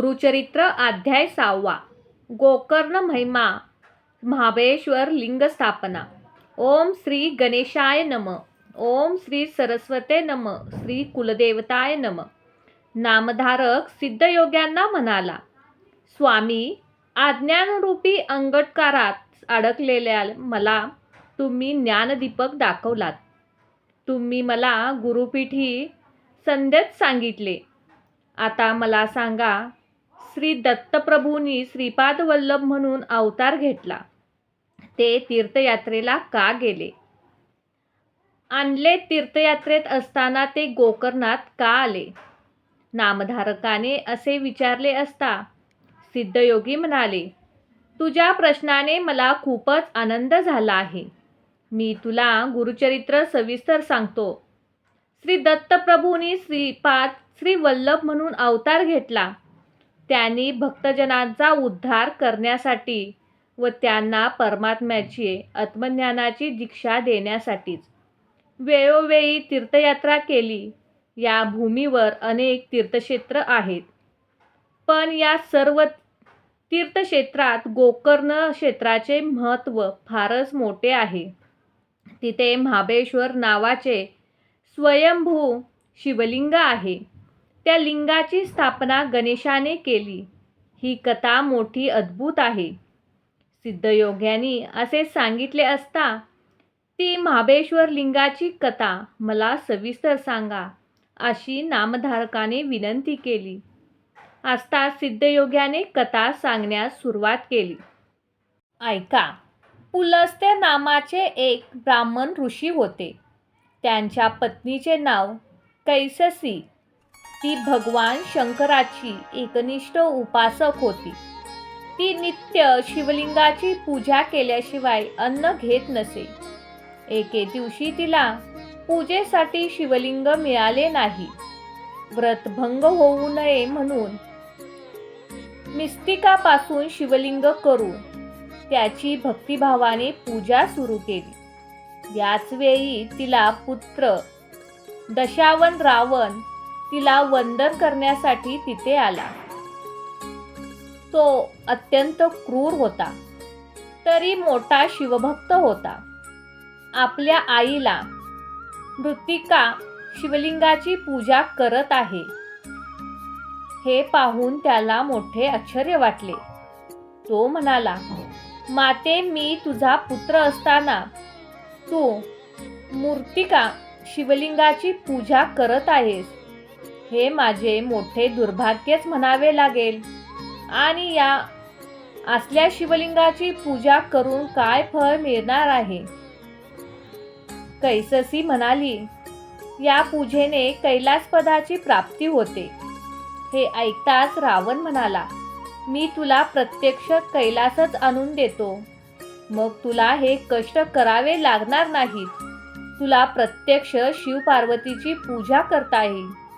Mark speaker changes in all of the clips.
Speaker 1: गुरुचरित्र अध्याय सहावा. गोकर्ण महिमा महाबळेश्वर लिंग स्थापना. ओम श्री गणेशाय नम. ओम श्री सरस्वते नम. श्री कुलदेवताय नम. नामधारक सिद्धयोग्यांना म्हणाला स्वामी आज्ञानरूपी अंगटकारात अडकलेल्या मला तुम्ही ज्ञानदीपक दाखवलात. तुम्ही मला गुरुपीठी संध्येत सांगितले. आता मला सांगा श्री दत्तप्रभूंनी श्रीपाद वल्लभ म्हणून अवतार घेतला. ते तीर्थयात्रेला का गेले? आणले तीर्थयात्रेत असताना ते गोकर्णात का आले? नामधारकाने असे विचारले असता सिद्धयोगी म्हणाले तुझ्या प्रश्नाने मला खूपच आनंद झाला आहे. मी तुला गुरुचरित्र सविस्तर सांगतो. श्री दत्तप्रभूंनी श्रीपाद श्री वल्लभ म्हणून अवतार घेतला. त्यांनी भक्तजनांचा उद्धार करण्यासाठी व त्यांना परमात्म्याची आत्मज्ञानाची दीक्षा देण्यासाठीच वेळोवेळी तीर्थयात्रा केली. या भूमीवर अनेक तीर्थक्षेत्र आहेत. पण या सर्व तीर्थक्षेत्रात गोकर्ण क्षेत्राचे महत्त्व फारच मोठे आहे. तिथे महाबळेश्वर नावाचे स्वयंभू शिवलिंग आहे. त्या लिंगाची स्थापना गणेशाने केली. ही कथा मोठी अद्भुत आहे. सिद्धयोग्यांनी असे सांगितले असता ती महाबळेश्वर लिंगाची कथा मला सविस्तर सांगा अशी नामधारकाने विनंती केली. असता सिद्धयोग्याने कथा सांगण्यास सुरुवात केली. ऐका पुलस्त्य नामाचे एक ब्राह्मण ऋषी होते. त्यांच्या पत्नीचे नाव कैससी ती भगवान शंकराची एकनिष्ठ उपासक होती. ती नित्य शिवलिंगाची पूजा केल्याशिवाय अन्न घेत नसे. एके दिवशी तिला पूजेसाठी शिवलिंग मिळाले नाही. व्रतभंग होऊ नये म्हणून मिस्तिकापासून शिवलिंग करू. त्याची भक्तिभावाने पूजा सुरू केली. याच वेळी तिला पुत्र दशावन रावण तिला वंदन करण्यासाठी तिथे आला. तो अत्यंत क्रूर होता. तरी मोठा शिवभक्त होता. आपल्या आईला मृत्तिका शिवलिंगाची पूजा करत आहे. हे पाहून त्याला मोठे आश्चर्य वाटले. तो म्हणाला माते मी तुझा पुत्र असताना तू मूर्तिका शिवलिंगाची पूजा करत आहेस. हे माझे मोठे दुर्भाग्यच म्हणावे लागेल. आणि या असल्या शिवलिंगाची पूजा करून काय फळ मिळणार आहे? कैससी म्हणाली या पूजेने कैलासपदाची प्राप्ती होते. हे ऐकताच रावण म्हणाला मी तुला प्रत्यक्ष कैलासच आणून देतो. मग तुला हे कष्ट करावे लागणार नाहीत. तुला प्रत्यक्ष शिवपार्वतीची पूजा करता येईल.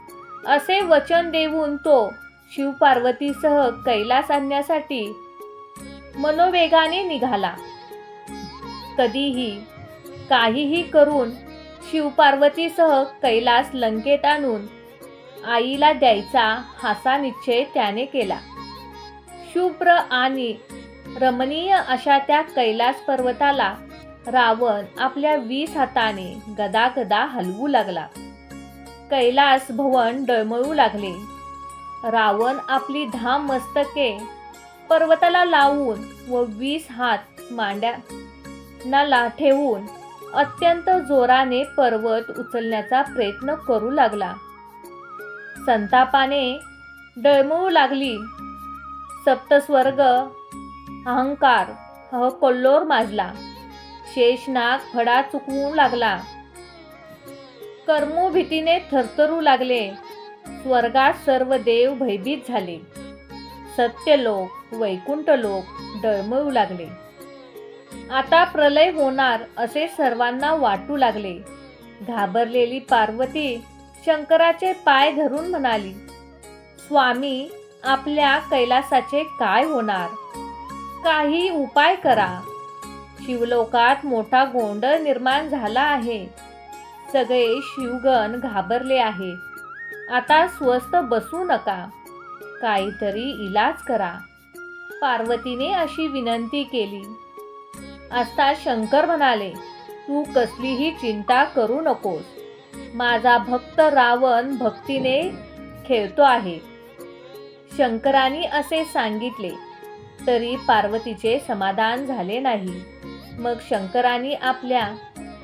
Speaker 1: असे वचन देऊन तो शिवपार्वतीसह कैलास आणण्यासाठी मनोवेगाने निघाला. कधीही काहीही करून शिवपार्वतीसह कैलास लंकेत आणून आईला द्यायचा हासा निश्चय त्याने केला. शुभ्र आणि रमणीय अशा त्या कैलास पर्वताला रावण आपल्या वीस हाताने गदागदा हलवू लागला. कैलास भवन डळमळू लागले. रावण आपली धाम मस्तके पर्वताला लावून व वीस हात मांड्याला ठेवून अत्यंत जोराने पर्वत उचलण्याचा प्रयत्न करू लागला. संतापाने डळमळू लागली. सप्तस्वर्ग अहंकार ह कोल्लोर माजला. शेषनाग फडा चुकवू लागला. कर्मभीतीने थरथरू लागले. स्वर्गात सर्व देव भयभीत झाले. सत्यलोक वैकुंठ लोक डळमळू लागले. आता प्रलय होणार असे सर्वांना वाटू लागले. घाबरलेली पार्वती शंकराचे पाय धरून म्हणाली स्वामी आपल्या कैलासाचे काय होणार? काही उपाय करा. शिवलोकात मोठा गोंधळ निर्माण झाला आहे. सगळे शिवगण घाबरले आहे. आता स्वस्त बसू नका. काहीतरी इलाज करा. पार्वतीने अशी विनंती केली. असता शंकर म्हणाले तू कसलीही चिंता करू नकोस. माझा भक्त रावण भक्तीने खेळतो आहे. शंकराने असे सांगितले तरी पार्वतीचे समाधान झाले नाही. मग शंकराने आपल्या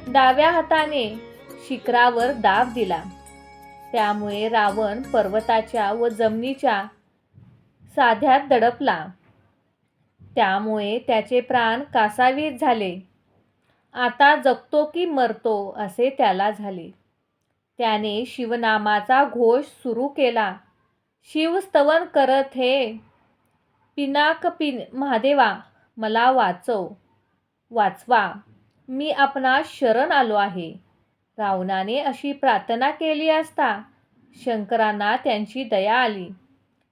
Speaker 1: डाव्या हाताने शिखरावर दाब दिला. त्यामुळे रावण पर्वताच्या व जमिनीच्या साध्यात दडपला. त्यामुळे त्याचे प्राण कासावीस झाले. आता जगतो की मरतो असे त्याला झाले. त्याने शिवनामाचा घोष सुरू केला. शिवस्तवन करत हे पिनाक पिन महादेवा मला वाचव. वाचवा. मी आपणास शरण आलो आहे. रावणाने अशी प्रार्थना केली असता शंकरांना त्यांची दया आली.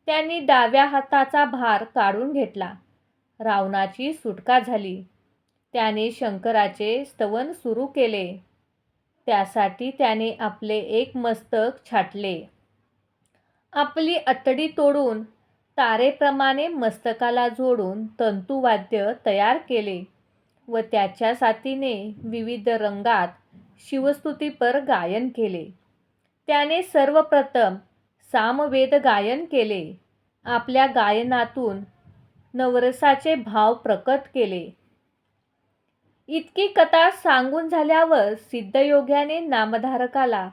Speaker 1: त्यांनी डाव्या हाताचा भार काढून घेतला. रावणाची सुटका झाली. त्याने शंकराचे स्तवन सुरू केले. त्यासाठी त्याने आपले एक मस्तक छाटले. आपली अतडी तोडून तारेप्रमाणे मस्तकाला जोडून तंतुवाद्य तयार केले व त्याच्या साथीने विविध रंगात शिवस्तुतीपर गायन केले. त्याने सर्वप्रथम सामवेद गायन केले. आपल्या गायनातून नवरसाचे भाव प्रकट केले. इतकी कथा सांगून झाल्यावर सिद्धयोग्याने नामधारकाला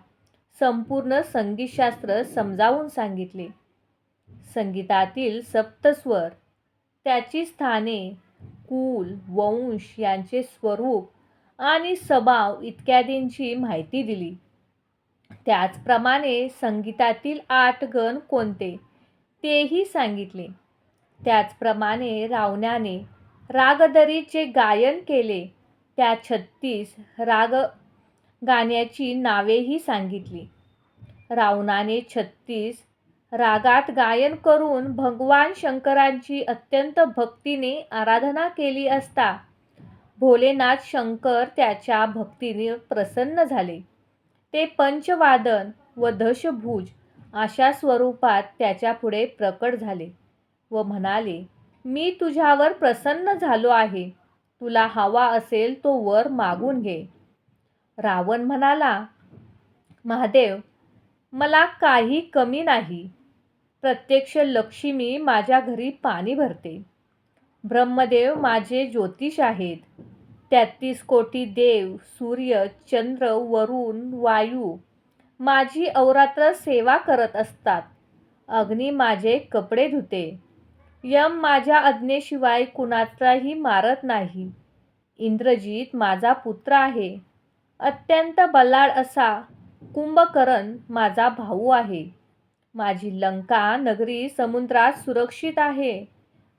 Speaker 1: संपूर्ण संगीतशास्त्र समजावून सांगितले. संगीतातील सप्तस्वर त्याची स्थाने कुल वंश यांचे स्वरूप आणि सबाव इत्यादींची माहिती दिली. त्याचप्रमाणे संगीतातील आठ गण कोणते? तेही सांगितले. त्याचप्रमाणे रावण्याने रागदरीचे गायन केले. त्या छत्तीस राग गाण्याची नावेही सांगितली. रावणाने छत्तीस रागात गायन करून भगवान शंकरांची अत्यंत भक्तीने आराधना केली असता भोलेनाथ शंकर त्याच्या भक्तीने प्रसन्न झाले. ते पंचवादन व दशभुज अशा स्वरूपात त्याच्यापुढे प्रकट झाले व म्हणाले मी तुझ्यावर प्रसन्न झालो आहे. तुला हवा असेल तो वर मागून घे. रावण म्हणाला महादेव मला काही कमी नाही. प्रत्यक्ष लक्ष्मी माझ्या घरी पाणी भरते. ब्रह्मदेव माझे ज्योतिष आहेत. तेहतीस कोटी देव सूर्य चंद्र वरुण वायू माझी अवरात्र सेवा करत असतात. अग्नी माझे कपडे धुते. यम माझ्या आज्ञेशिवाय कुणाचाही मारत नाही. इंद्रजीत माझा पुत्र आहे. अत्यंत बलाढ्य असा कुंभकरण माझा भाऊ आहे. माझी लंका नगरी समुद्रात सुरक्षित आहे.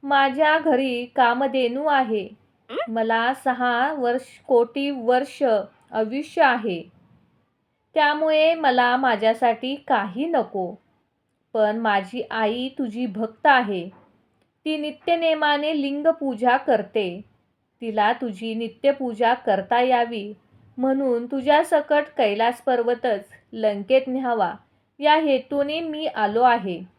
Speaker 1: माझ्या घरी कामधेनू आहे. मला सहा वर्ष कोटी वर्ष आयुष्य आहे. त्यामुळे मला माझ्यासाठी काही नको. पण माझी आई तुझी भक्त आहे. ती नित्यनेमाने लिंगपूजा करते. तिला तुझी नित्यपूजा करता यावी. म्हणून तुझ्या सकट कैलास पर्वतच लंकेत न्यावा. या हेतूने मी आलो आहे.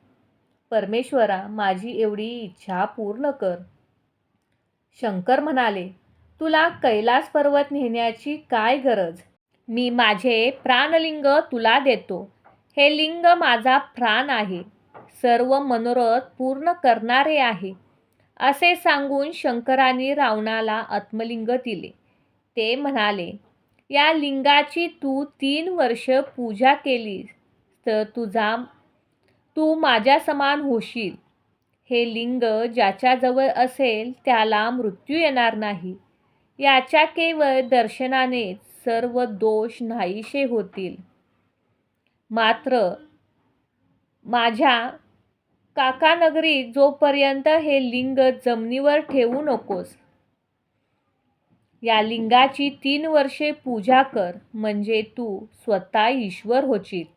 Speaker 1: परमेश्वरा माझी एवढी इच्छा पूर्ण कर. शंकर म्हणाले तुला कैलास पर्वत नेण्याची काय गरज? मी माझे प्राणलिंग तुला देतो. हे लिंग माझा प्राण आहे. सर्व मनोरथ पूर्ण करणारे आहे. असे सांगून शंकराने रावणाला आत्मलिंग दिले. ते म्हणाले या लिंगाची तू तीन वर्ष पूजा केलीस तर तुझा तू माझ्या समान होशील. हे लिंग ज्याच्याजवळ असेल त्याला मृत्यू येणार नाही. याच्या केवळ दर्शनाने सर्व दोष नाहीशे होतील. मात्र माझ्या काकानगरी जोपर्यंत हे लिंग जमिनीवर ठेवू नकोस या लिंगाची तीन वर्षे पूजा कर म्हणजे तू स्वतः ईश्वर होशील.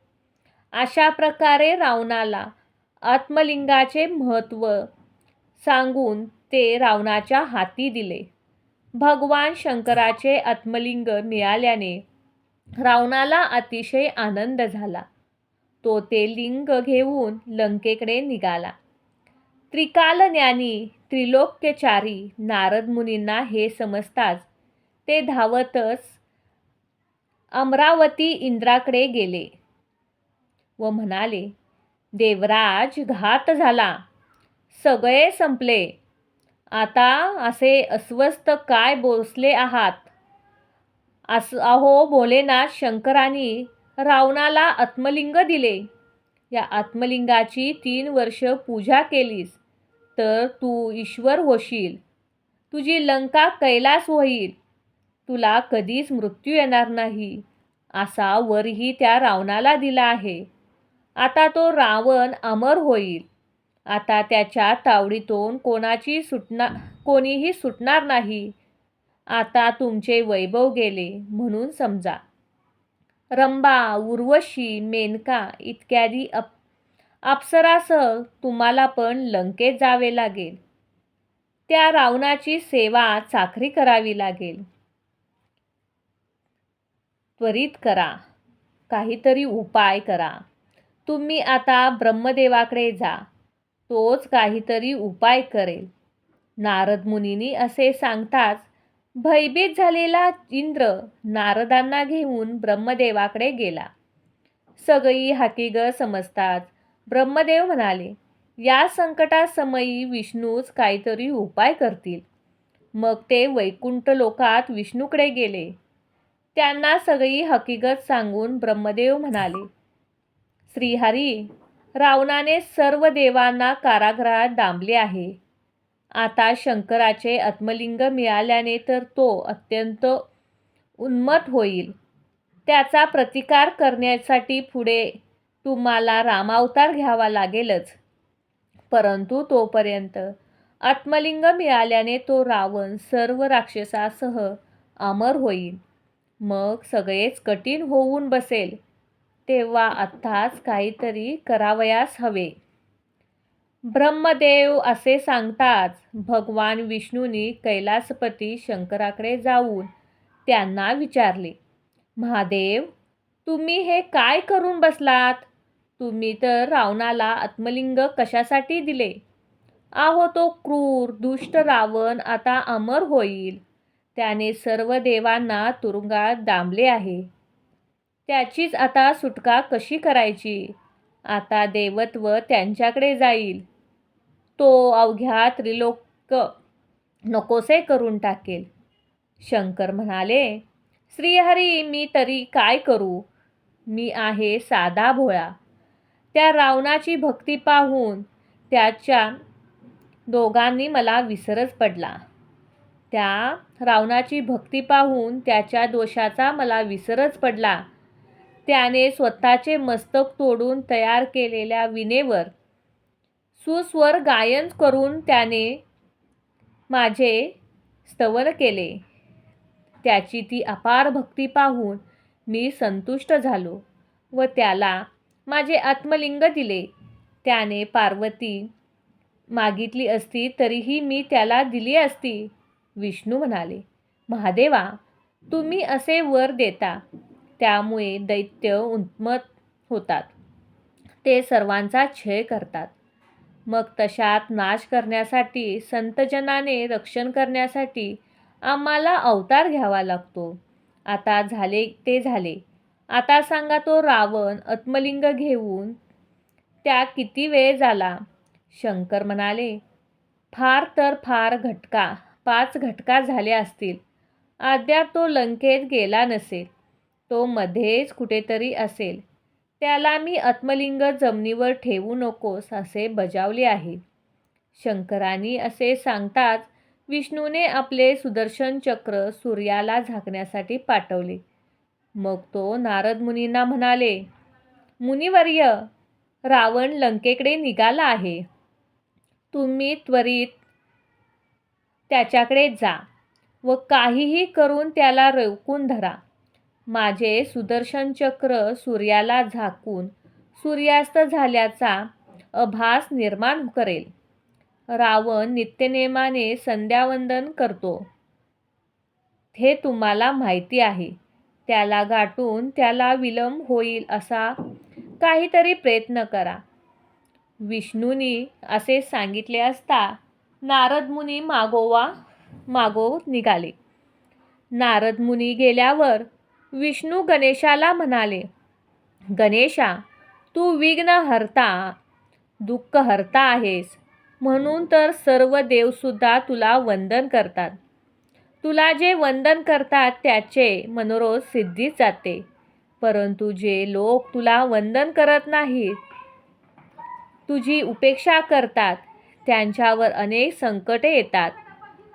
Speaker 1: अशा प्रकारे रावणाला आत्मलिंगाचे महत्त्व सांगून ते रावणाच्या हाती दिले. भगवान शंकराचे आत्मलिंग मिळाल्याने रावणाला अतिशय आनंद झाला. तो ते लिंग घेऊन लंकेकडे निघाला. त्रिकालज्ञानी त्रिलोक्यचारी नारद मुनींना हे समजताच ते धावतच अमरावती इंद्राकडे गेले. व म्हणाले देवराज घात झाला. सगळे संपले. आता असे अस्वस्थ काय बोसले आहात? अस अहो भोलेनाथ शंकरांनी रावणाला आत्मलिंग दिले. या आत्मलिंगाची तीन वर्ष पूजा केलीस तर तू ईश्वर होशील. तुझी लंका कैलास होईल. तुला कधीच मृत्यू येणार नाही असा वरही त्या रावणाला दिला आहे. आता तो रावण अमर होईल. आता त्याच्या तावडीतून कोणाची सुटणार कोणीही सुटणार नाही. आता तुमचे वैभव गेले म्हणून समजा. रंबा उर्वशी मेनका इत्यादी अप अप्सरासह तुम्हाला पण लंकेत जावे लागेल. त्या रावणाची सेवा चाकरी करावी लागेल. त्वरित करा. काहीतरी उपाय करा. तुम्ही आता ब्रह्मदेवाकडे जा. तोच काहीतरी उपाय करेल. नारद मुनींनी असे सांगताच भयभीत झालेला इंद्र नारदांना घेऊन ब्रह्मदेवाकडे गेला. सगळी हाकीग समजतात ब्रह्मदेव म्हणाले या संकटासमयी विष्णूच काहीतरी उपाय करतील. मग ते वैकुंठ लोकात विष्णूकडे गेले. त्यांना सगळी हकीकत सांगून ब्रह्मदेव म्हणाले श्रीहरी रावणाने सर्व देवांना कारागृहात डांबले आहे. आता शंकराचे आत्मलिंग मिळाल्याने तर तो अत्यंत उन्मत होईल. त्याचा प्रतिकार करण्यासाठी पुढे तुम्हाला रामावतार घ्यावा लागेलच. परंतु तोपर्यंत आत्मलिंग मिळाल्याने तो रावण सर्व राक्षसासह अमर होईल. मग सगळेच कठीण होऊन बसेल. तेव्हा आत्ताच काहीतरी करावयास हवे. ब्रह्मदेव असे सांगताच भगवान विष्णूंनी कैलासपती शंकराकडे जाऊन त्यांना विचारले महादेव तुम्ही हे काय करून बसलात? तुम्ही तर रावणाला आत्मलिंग कशासाठी दिले? आहो तो क्रूर दुष्ट रावण आता अमर होईल. त्याने सर्व देवांना तुरुंगात डांबले आहे. त्याचीच आता सुटका कशी करायची? आता देवत्व त्यांच्याकडे जाईल. तो अवघ्या त्रिलोक नकोसे करून टाकेल. शंकर म्हणाले श्रीहरी मी तरी काय करू? मी आहे साधा भोळा. त्या रावणाची भक्ती पाहून त्याच्या दोघांनी मला विसरच पडला. त्या रावणाची भक्ती पाहून त्याच्या दोषाचा मला विसरच पडला. त्याने स्वतःचे मस्तक तोडून तयार केलेल्या विनेवर सुस्वर गायन करून त्याने माझे स्तवन केले. त्याची ती अपार भक्ती पाहून मी संतुष्ट झालो व त्याला माझे आत्मलिंग दिले. त्याने पार्वती मागितली असती तरीही मी त्याला दिली असती. विष्णू म्हणाले महादेवा तुम्ही असे वर देता. त्यामुळे दैत्य उन्मत होतात. ते सर्वांचा छळ करतात. मग तशात नाश करण्यासाठी संतजनाने रक्षण करण्यासाठी आम्हाला अवतार घ्यावा लागतो. आता झाले ते झाले. आता सांगा तो रावण आत्मलिंग घेऊन त्या किती वेळ झाला? शंकर म्हणाले फार तर फार घटका पाच घटका झाले असतील. अद्याप तो लंकेत गेला नसेल. तो मध्येच कुठेतरी असेल. त्याला मी आत्मलिंग जमिनीवर ठेवू नकोस असे बजावले आहे. शंकरांनी असे सांगताच विष्णूने आपले सुदर्शन चक्र सूर्याला झाकण्यासाठी पाठवले. मग तो नारद मुनींना म्हणाले मुनिवर्य रावण लंकेकडे निघाला आहे. तुम्ही त्वरित त्याच्याकडे जा व काहीही करून त्याला रोखून धरा. माझे सुदर्शन चक्र सूर्याला झाकून सूर्यास्त झाल्याचा अभास निर्माण करेल. रावण नित्यनेमाने संध्यावंदन करतो. हे तुम्हाला माहिती आहे. त्याला गाठून त्याला विलंब होईल असा काहीतरी प्रयत्न करा. विष्णूनी असे सांगितले असता नारद मुनी मागोवा मागो निघाले. नारद मुनी गेल्यावर विष्णू गणेशाला म्हणाले गणेशा तू विघ्न हरता दुःख हरता आहेस म्हणून तर सर्व देवसुद्धा तुला वंदन करतात. तुला जे वंदन करतात त्याचे मनोरोध सिद्धीच जाते परंतु जे लोक तुला वंदन करत नाहीत तुझी उपेक्षा करतात त्यांच्यावर अनेक संकटे येतात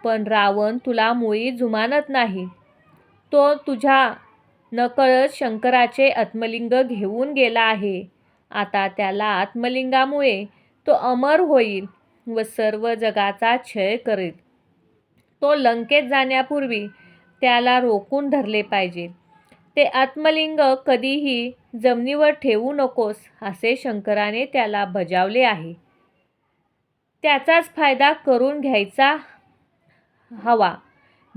Speaker 1: पण रावण तुला मुळी जुमानत नाही. तो तुझ्या नकळत शंकराचे आत्मलिंग घेऊन गेला आहे. आता त्याला आत्मलिंगामुळे तो अमर होईल व सर्व जगाचा क्षय करेल. तो लंकेत जाण्यापूर्वी त्याला रोखून धरले पाहिजे. ते आत्मलिंग कधीही जमिनीवर ठेवू नकोस असे शंकराने त्याला बजावले आहे. त्याचाच फायदा करून घ्यायचा हवा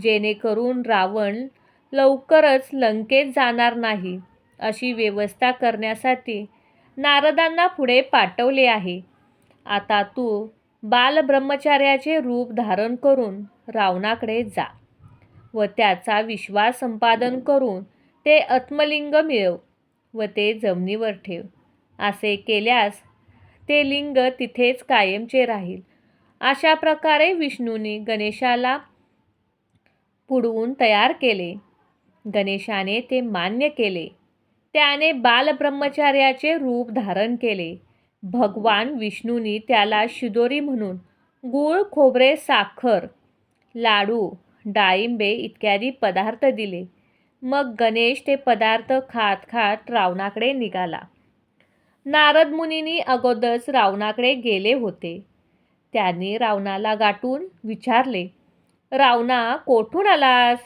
Speaker 1: जेणेकरून रावण लवकरच लंकेत जाणार नाही अशी व्यवस्था करण्यासाठी नारदांना पुढे पाठवले आहे. आता तू बालब्रह्मचार्याचे रूप धारण करून रावणाकडे जा व त्याचा विश्वास संपादन करून ते आत्मलिंग मिळव व ते जमिनीवर ठेव. असे केल्यास ते लिंग तिथेच कायमचे राहील. अशा प्रकारे विष्णूने गणेशाला पुढवून तयार केले. गणेशाने ते मान्य केले. त्याने बालब्रह्मचार्याचे रूप धारण केले. भगवान विष्णूंनी त्याला शिदोरी म्हणून गूळ खोबरे साखर लाडू डाळिंबे इत्यादी पदार्थ दिले. मग गणेश ते पदार्थ खात खात रावणाकडे निघाला. नारद मुनींनी अगोदरच रावणाकडे गेले होते. त्यांनी रावणाला गाठून विचारले रावणा कोठून आलास?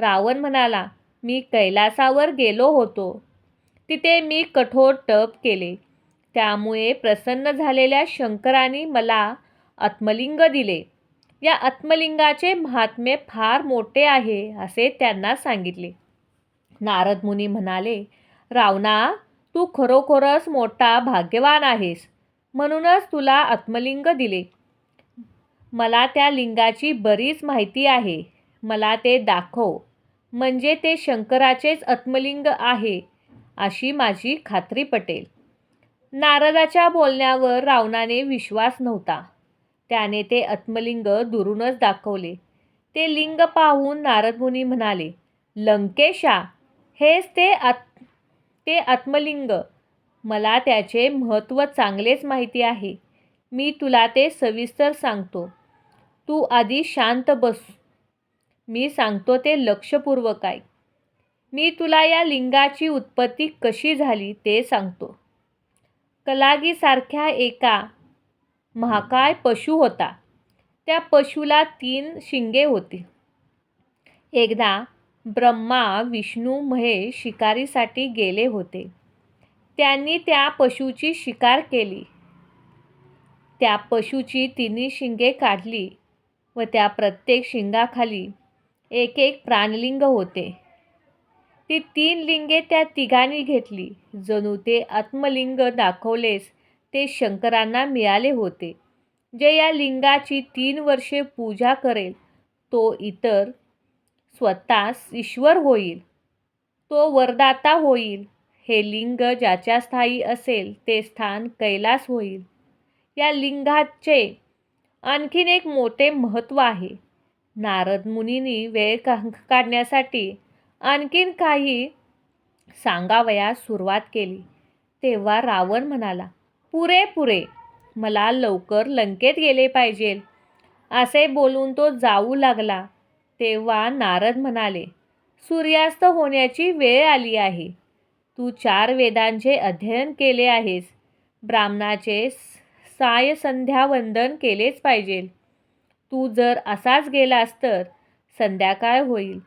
Speaker 1: रावण म्हणाला मी कैलासावर गेलो होतो. तिथे मी कठोर तप केले. त्यामुळे प्रसन्न झालेल्या शंकराने मला आत्मलिंग दिले. या आत्मलिंगाचे महात्म्य फार मोठे आहे असे त्यांना सांगितले. नारद मुनी म्हणाले रावणा तू खरोखरच मोठा भाग्यवान आहेस. म्हणूनच तुला आत्मलिंग दिले. मला त्या लिंगाची बरीच माहिती आहे. मला ते दाखव. म्हणजे ते शंकराचेच आत्मलिंग आहे अशी माझी खात्री पटेल. नारदाच्या बोलण्यावर रावणाने विश्वास नव्हता. त्याने ते आत्मलिंग दुरूनच दाखवले. ते लिंग पाहून नारदमुनी म्हणाले लंकेशा हेच ते आत ते आत्मलिंग. मला त्याचे महत्त्व चांगलेच माहिती आहे. मी तुला ते सविस्तर सांगतो. तू आधी शांत बस मी सांगतो ते लक्षपूर्वक आहे मी तुला या लिंगाची उत्पत्ती कशी झाली ते सांगतो. कलागीसारख्या एका महाकाय पशु होता. त्या पशुला तीन शिंगे होती. एकदा ब्रह्मा विष्णू महेश शिकारीसाठी गेले होते. त्यांनी त्या पशुची शिकार केली. त्या पशुची तिन्ही शिंगे काढली व त्या प्रत्येक शिंगाखाली एक एक प्राणलिंग होते. ती तीन लिंगे त्या तिघांनी घेतली. जणू ते आत्मलिंग दाखवलेस ते शंकरांना मिळाले होते. जे या लिंगाची तीन वर्षे पूजा करेल तो इतर स्वतःस ईश्वर होईल. तो वरदाता होईल. हे लिंग ज्याच्या स्थायी असेल ते स्थान कैलास होईल. या लिंगाचे आणखीन एक मोठे महत्त्व आहे. नारद मुनींनी वेळ का काढण्यासाठी आणखीन काही सांगावयास सुरुवात केली. तेव्हा रावण म्हणाला पुरे पुरे मला लवकर लंकेत गेले पाहिजे. असे बोलून तो जाऊ लागला. तेव्हा नारद म्हणाले सूर्यास्त होण्याची वेळ आली आहे. तू चार वेदांचे अध्ययन केले आहेस. ब्राह्मणाचे साय संध्या वंदन केलेच पाहिजे. तू जर असाच गेलास तर संध्याकाळ होईल.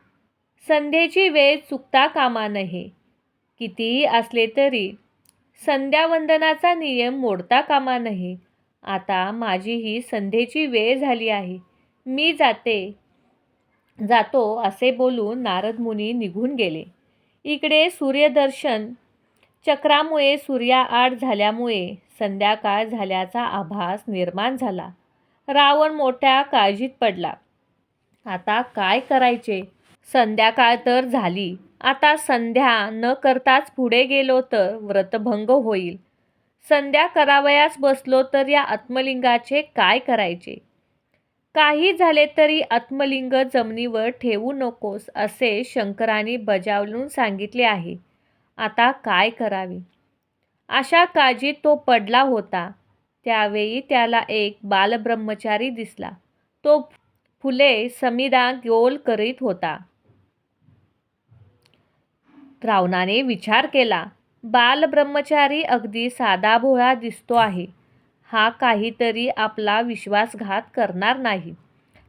Speaker 1: संध्येची वेळ चुकता कामा नये. कितीही असले तरी संध्यावंदनाचा नियम मोडता कामा नये. आता माझी ही संध्येची वेळ झाली आहे. मी जाते. जातो असे बोलून नारद मुनी निघून गेले. इकडे सूर्यदर्शन चक्रामुळे सूर्याआड झाल्यामुळे संध्याकाळ झाल्याचा आभास निर्माण झाला. रावण मोठ्या काळजीत पडला. आता काय करायचे? संध्याकाळ तर झाली. आता संध्या न करताच पुढे गेलो तर व्रतभंग होईल. संध्या करावयास बसलो तर या आत्मलिंगाचे काय करायचे? काही झाले तरी आत्मलिंग जमिनीवर ठेवू नकोस असे शंकराने बजावलून सांगितले आहे. आता काय करावे? अशा काळजीत तो पडला होता. त्यावेळी त्याला एक बालब्रह्मचारी दिसला. तो फुले समिदा गोल करीत होता. रावणाने विचार केला बालब्रह्मचारी अगदी साधा भोळा दिसतो आहे. हा काहीतरी आपला विश्वासघात करणार नाही.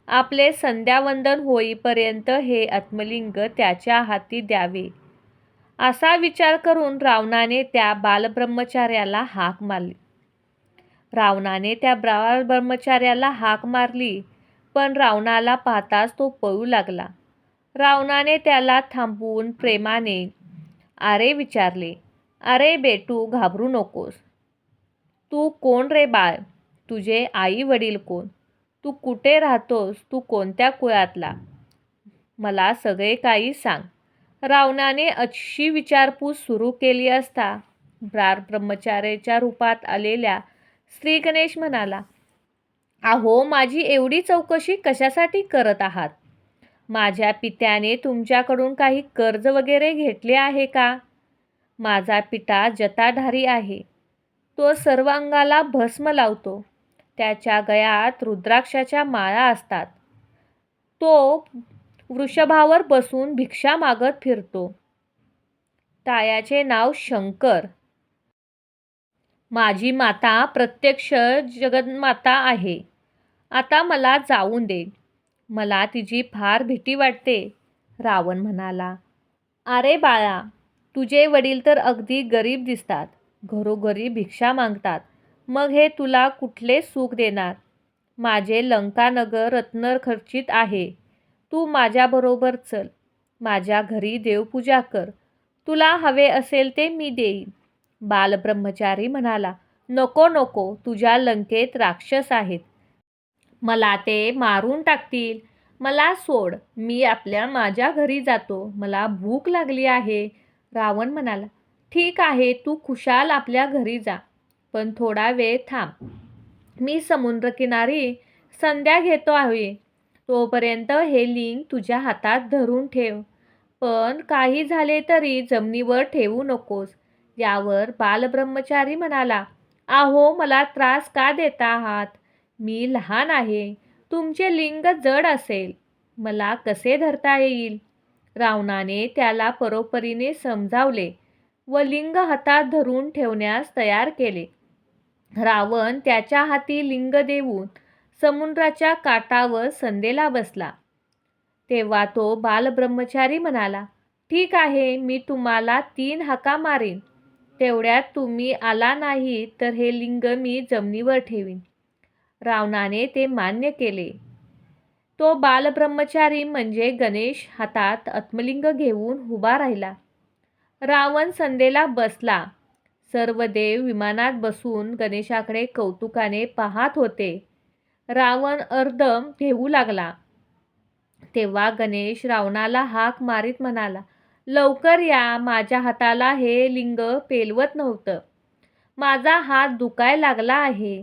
Speaker 1: आपले संध्यावंदन होईपर्यंत हे आत्मलिंग त्याच्या हाती द्यावे. असा विचार करून रावणाने त्या बालब्रह्मचार्याला हाक मारली. रावणाने त्या बालब्रह्मचार्याला हाक मारली पण रावणाला पाहताच तो पळू लागला. रावणाने त्याला थांबवून प्रेमाने आरे विचारले अरे बेटू घाबरू नकोस. तू कोण रे बाळ? तुझे आई वडील कोण? तू कुठे राहतोस? तू कोणत्या कुळातला? मला सगळे काही सांग. रावणाने अशी विचारपूस सुरू केली असता ब्रार ब्रह्मचार्याच्या रूपात आलेल्या श्री गणेश म्हणाला अहो माझी एवढी चौकशी कशासाठी करत आहात? माझ्या पित्याने तुमच्याकडून काही कर्ज वगैरे घेतले आहे का? माझा पिता जताधारी आहे. तो सर्व अंगाला भस्म लावतो. त्याच्या गयात रुद्राक्षाच्या माळा असतात. तो वृषभावर बसून भिक्षा मागत फिरतो. तायाचे नाव शंकर. माझी माता प्रत्यक्ष जगन्माता आहे. आता मला जाऊन दे. मला तिची फार भीती वाटते. रावण म्हणाला अरे बाळा तुझे वडील तर अगदी गरीब दिसतात. घरोघरी भिक्षा मागतात. मग हे तुला कुठले सुख देणार? माझे लंकानगर रत्नर खर्चित आहे. तू माझ्याबरोबर चल. माझ्या घरी देवपूजा कर. तुला हवे असेल ते मी देईन. बालब्रह्मचारी म्हणाला नको नको तुझ्या लंकेत राक्षस आहेत. मला ते मारून टाकतील. मला सोड मी आपल्या माझ्या घरी जातो. मला भूक लागली आहे. रावण म्हणाला ठीक आहे तू खुशाल आपल्या घरी जा पण थोडा वेळ थांब. मी समुद्रकिनारी संध्या घेतो आहे. तोपर्यंत हे लिंग तुझ्या हातात धरून ठेव. पण काही झाले तरी जमिनीवर ठेवू नकोस. यावर बालब्रह्मचारी म्हणाला आहो मला त्रास का देता आहात? मी लहान आहे. तुमचे लिंग जड असेल. मला कसे धरता येईल? रावणाने त्याला परोपरीने समजावले व लिंग हातात धरून ठेवण्यास तयार केले. रावण त्याच्या हाती लिंग देऊन समुद्राच्या काठावर संदेला बसला. तेव्हा तो बालब्रह्मचारी म्हणाला ठीक आहे मी तुम्हाला तीन हाका मारेन. तेवढ्यात तुम्ही आला नाही तर हे लिंग मी जमिनीवर ठेवीन. रावणाने ते मान्य केले. तो बालब्रह्मचारी म्हणजे गणेश हातात आत्मलिंग घेऊन उभा राहिला. रावण संदेला बसला. सर्व देव विमानात बसून गणेशाकडे कौतुकाने पाहत होते. रावण अर्ध घेऊ लागला. तेव्हा गणेश रावणाला हाक मारीत म्हणाला लवकर या माझ्या हाताला हे लिंग पेलवत नव्हतं. माझा हात दुखाय लागला आहे.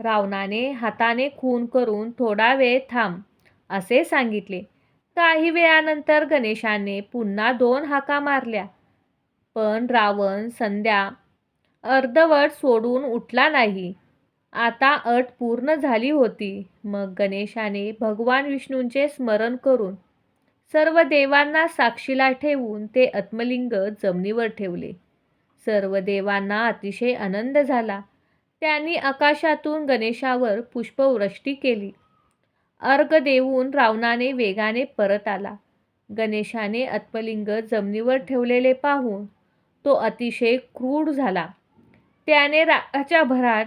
Speaker 1: रावणाने हाताने खून करून थोडा वेळ थांब असे सांगितले. काही वेळानंतर गणेशाने पुन्हा दोन हाका मारल्या. पण रावण संध्या अर्धवट सोडून उठला नाही. आता अट पूर्ण झाली होती. मग गणेशाने भगवान विष्णूंचे स्मरण करून सर्व देवांना साक्षीला ठेवून ते आत्मलिंग जमिनीवर ठेवले. सर्व देवांना अतिशय आनंद झाला. त्यांनी आकाशातून गणेशावर पुष्पवृष्टी केली. अर्घ देऊन रावणाने वेगाने परत आला. गणेशाने आत्मलिंग जमिनीवर ठेवलेले पाहून तो अतिशय क्रूर झाला. त्याने रागाच्या भरात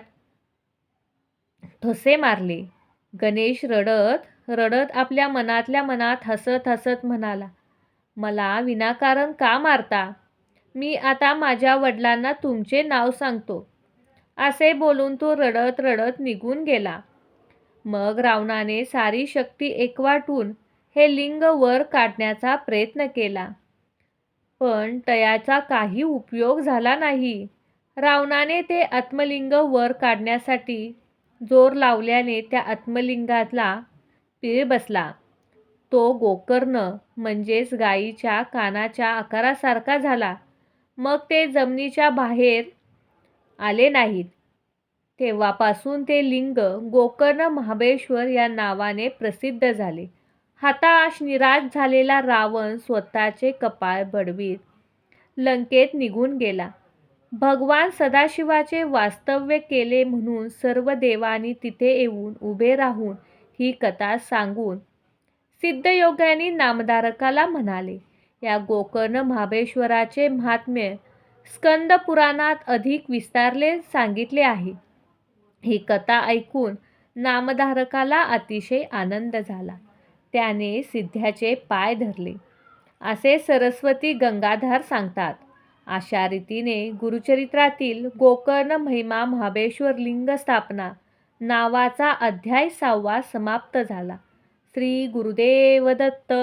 Speaker 1: ठसे मारले. गणेश रडत रडत आपल्या मनातल्या मनात हसत हसत म्हणाला मला विनाकारण का मारता? मी आता माझ्या वडिलांना तुमचे नाव सांगतो. असे बोलून तो रडत रडत निघून गेला. मग रावणाने सारी शक्ती एकवाटून हे लिंग वर काढण्याचा प्रयत्न केला. पण तयाचा काही उपयोग झाला नाही. रावणाने ते आत्मलिंग वर काढण्यासाठी जोर लावल्याने त्या आत्मलिंगातला पीळ बसला. तो गोकर्ण म्हणजेच गायीच्या कानाच्या आकारासारखा झाला. मग ते जमिनीच्या बाहेर आले नाहीत. तेव्हापासून ते लिंग गोकर्ण महाबळेश्वर या नावाने प्रसिद्ध झाले. हताश निराश झालेला रावण स्वतःचे कपाळ बडवीत लंकेत निघून गेला. भगवान सदाशिवाचे वास्तव्य केले म्हणून सर्व देवांनी तिथे येऊन उभे राहून ही कथा सांगून सिद्धयोग्यानी नामधारकाला म्हणाले या गोकर्ण महाबळेश्वराचे महात्म्य स्कंद पुराणात अधिक विस्तारले सांगितले आहे. ही कथा ऐकून नामधारकाला अतिशय आनंद झाला. त्याने सिद्ध्याचे पाय धरले. असे सरस्वती गंगाधर सांगतात अशा रीतीने गुरुचरित्रातील गोकर्ण महिमा महाबळेश्वर लिंग स्थापना नावाचा अध्याय सहावा समाप्त झाला. श्री गुरुदेव दत्त.